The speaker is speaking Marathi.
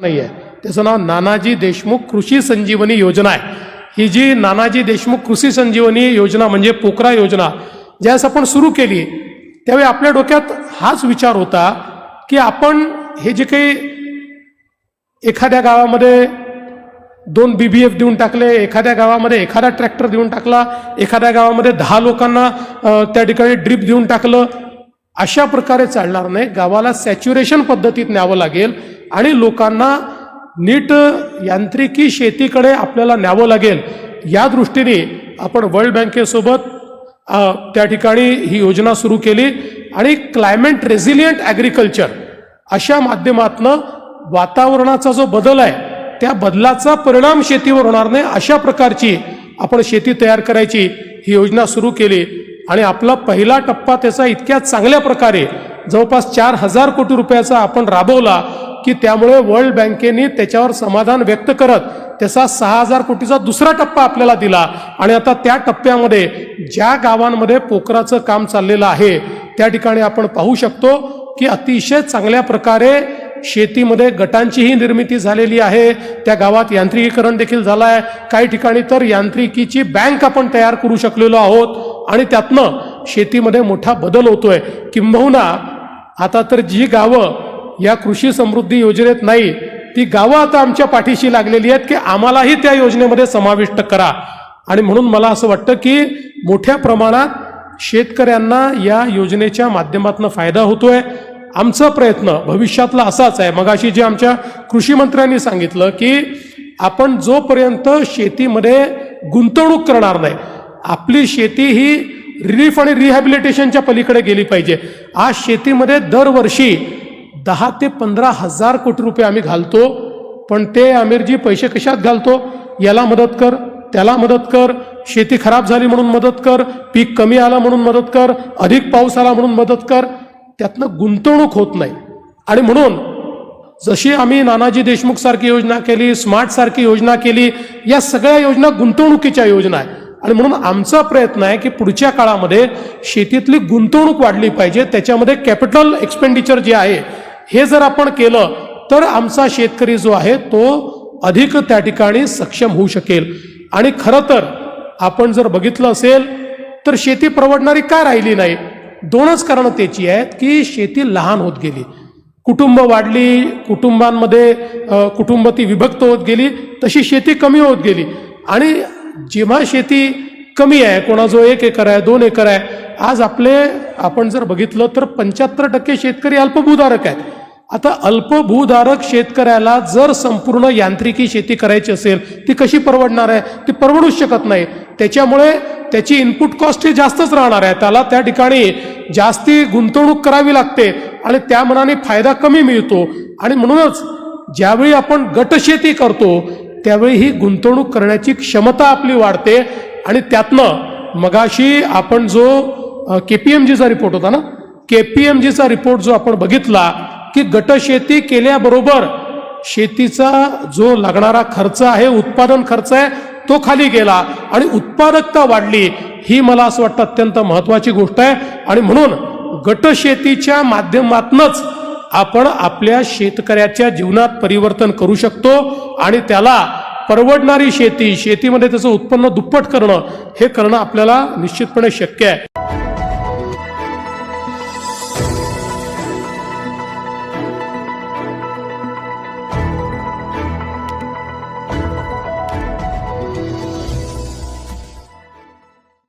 नाही आहे त्याचं नाव नानाजी देशमुख कृषी संजीवनी योजना आहे. ही जी नानाजी देशमुख कृषी संजीवनी योजना म्हणजे पोकरा योजना ज्यावेळेस आपण सुरू केली त्यावेळी आपल्या डोक्यात हाच विचार होता की आपण हे जे काही एखाद्या गावामध्ये दोन बी बी एफ देऊन टाकले एखाद्या गावामध्ये एखादा ट्रॅक्टर देऊन टाकला एखाद्या गावामध्ये दहा लोकांना त्या ठिकाणी ड्रीप देऊन टाकलं अशा प्रकारे चालणार नाही. गावाला सॅच्युरेशन पद्धतीत न्यावं लागेल. आणि लोकांना नीट यांत्रिकी शेतीकडे आपल्याला न्यावं लागेल. या दृष्टीने आपण वर्ल्ड बँकेसोबत त्या ठिकाणी ही योजना सुरू केली आणि क्लायमेट रेझिलियंट ॲग्रिकल्चर अशा माध्यमातनं वातावरणाचा जो बदल आहे त्या बदलाचा परिणाम शेतीवर होणार नाही अशा प्रकारची आपण शेती तयार करायची ही योजना सुरू केली. आणि आपला पहिला टप्पा त्याचा इतक्या चांगल्या प्रकारे जवळपास चार हजार कोटी रुपयाचा आपण राबवला. की त्यामुळे वर्ल्ड बँकेने त्याच्यावर समाधान व्यक्त करत त्याचा सहा हजार कोटीचा दुसरा टप्पा आपल्याला दिला. आणि आता त्या टप्प्यामध्ये ज्या गावांमध्ये पोखराचं काम चाललेलं आहे त्या ठिकाणी आपण पाहू शकतो की अतिशय चांगल्या प्रकारे शेतीमध्ये गटांचीही निर्मिती झालेली आहे. त्या गावात यांत्रिकीकरण देखील झालं आहे काही ठिकाणी तर यांत्रिकीची बँक आपण तयार करू शकलेलो आहोत. आणि त्यातनं शेतीमध्ये मोठा बदल होतोय. किंबहुना आता तर जी गावं या कृषी समृद्धी योजनेत नाही ती गावं आता आमच्या पाठीशी लागलेली आहेत की आम्हालाही त्या योजनेमध्ये समाविष्ट करा. आणि म्हणून मला असं वाटतं की मोठ्या प्रमाणात शेतकऱ्यांना या योजनेच्या माध्यमातून फायदा होतोय. आमचा प्रयत्न भविष्यातला असाच आहे. मगाशी जे आमच्या कृषी मंत्र्यांनी सांगितलं की आपण जोपर्यंत शेतीमध्ये गुंतवणूक करणार नाही आपली शेती ही रिलीफ आणि रिहॅबिलिटेशनच्या पलीकडे गेली पाहिजे. आज शेतीमध्ये दरवर्षी दहा ते पंधरा हजार कोटी रुपये आम्ही घालतो पण ते आमिरजी पैसे कशात घालतो? याला मदत कर त्याला मदत कर शेती खराब झाली म्हणून मदत कर पीक कमी आलं म्हणून मदत कर अधिक पाऊस आला म्हणून मदत कर. त्यातनं गुंतवणूक होत नाही. आणि म्हणून जशी आम्ही नानाजी देशमुख सारखी योजना केली स्मार्ट सारखी योजना केली या सगळ्या योजना गुंतवणुकीच्या योजना आहे आणि म्हणून आमचा प्रयत्न आहे की पुढच्या काळामध्ये शेतीतली गुंतवणूक वाढली पाहिजे त्याच्यामध्ये कॅपिटल एक्सपेंडिचर जे आहे हे जर आपण केलं तर आमचा शेतकरी जो आहे तो अधिक त्या ठिकाणी सक्षम होऊ शकेल. आणि खरं तर आपण जर बघितलं असेल तर शेती परवडणारी का राहिली नाही? दोनच कारणं त्याची आहेत की शेती लहान होत गेली. कुटुंब वाढली कुटुंबांमध्ये कुटुंब ती विभक्त होत गेली तशी शेती कमी होत गेली. आणि जेव्हा शेती कमी आहे कोणाजवळ एक एकर आहे दोन एकर आहे आज आपले आपण जर बघितलं तर पंच्याहत्तर टक्के शेतकरी अल्पभूधारक आहेत. आता अल्पभूधारक शेतकऱ्याला जर संपूर्ण यांत्रिकी शेती करायची असेल ती कशी परवडणार आहे? ती परवडूच शकत नाही. त्याच्यामुळे त्याची इनपुट कॉस्ट ही जास्तच राहणार आहे. त्याला त्या ठिकाणी जास्ती गुंतवणूक करावी लागते आणि त्या मनाने फायदा कमी मिळतो. आणि म्हणूनच ज्यावेळी आपण गटशेती करतो त्यावेळी ही गुंतवणूक करण्याची क्षमता आपली वाढते आणि त्यातनं मगाशी आपण जो के पी एम जीचा रिपोर्ट होता ना? के पी एम जीचा रिपोर्ट जो आपण बघितला की गटशेती केल्याबरोबर शेतीचा जो लागणारा खर्च आहे उत्पादन खर्च आहे तो खाली गेला आणि उत्पादकता वाढली ही मला असं वाटतं अत्यंत महत्वाची गोष्ट आहे. आणि म्हणून गटशेतीच्या माध्यमातूनच आपण आपल्या शेतकऱ्याच्या जीवनात परिवर्तन करू शकतो आणि त्याला परवडणारी शेती शेतीमध्ये त्याचं उत्पन्न दुप्पट करणं हे करणं आपल्याला निश्चितपणे शक्य आहे.